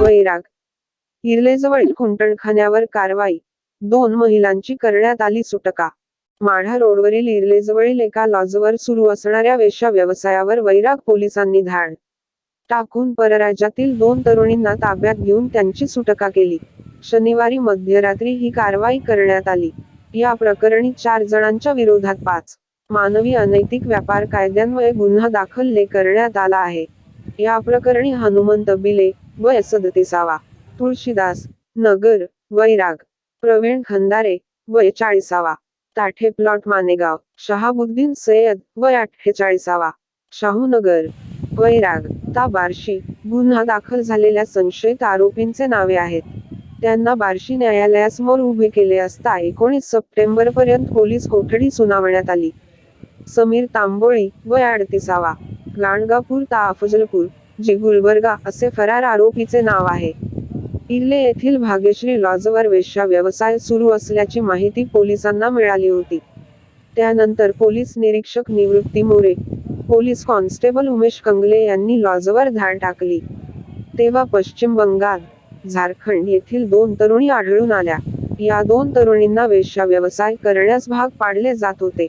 वैराग. हिरलेजवळ खुंटणखान्यावर कारवाई. दोन महिलांची करण्यात आली सुटका. माढा रोडवरील इर्लेजवळील एका लॉजवर सुरू असणाऱ्या वेश्या व्यवसायावर वैराग पोलिसांनी धाड. टाकून परराज्यातील दोन तरुणींना ताब्यात घेऊन त्यांची सुटका केली. शनिवारी मध्यरात्री ही कारवाई करण्यात आली. या प्रकरणी चार जणांच्या विरोधात पाच मानवी अनैतिक व्यापार कायद्यान्वये गुन्हा दाखल करण्यात आला आहे. या प्रकरणी हनुमंत बिले वय सदतीसावा तुळशीदास नगर वैराग प्रवीण खंदारे वय चाळीसावा ताठे प्लॉट मानेगाव शहाबुद्दीन सय्यद वय अठ्ठेचाळीसावा शाहूनगर वैराग ता बार्शी गुन्हा दाखल झालेल्या संशयित आरोपींचे नावे आहेत. त्यांना बार्शी न्यायालयासमोर उभे केले असता एकोणीस सप्टेंबर पर्यंत पोलीस कोठडी सुनावण्यात आली. समीर तांबोळी वय अडतीसावा. गाणगापूर ता अफजलपूर जी गुलबर्गा असे फरार आरोपीचे नाव आहे. इल्ले येथील भाग्यश्री लॉजवर वेश्या व्यवसाय सुरू असल्याची माहिती पोलिसांना मिळाली होती. त्यानंतर पोलीस निरीक्षक निवृत्ती मोरे पोलीस कॉन्स्टेबल उमेश कंगले यांनी लॉजवर धाड टाकली. तेव्हा पश्चिम बंगाल झारखंड येथील दोन तरुणी आढळून आल्या. या दोन तरुणींना वेश्या व्यवसाय करण्यास भाग पाडले जात होते.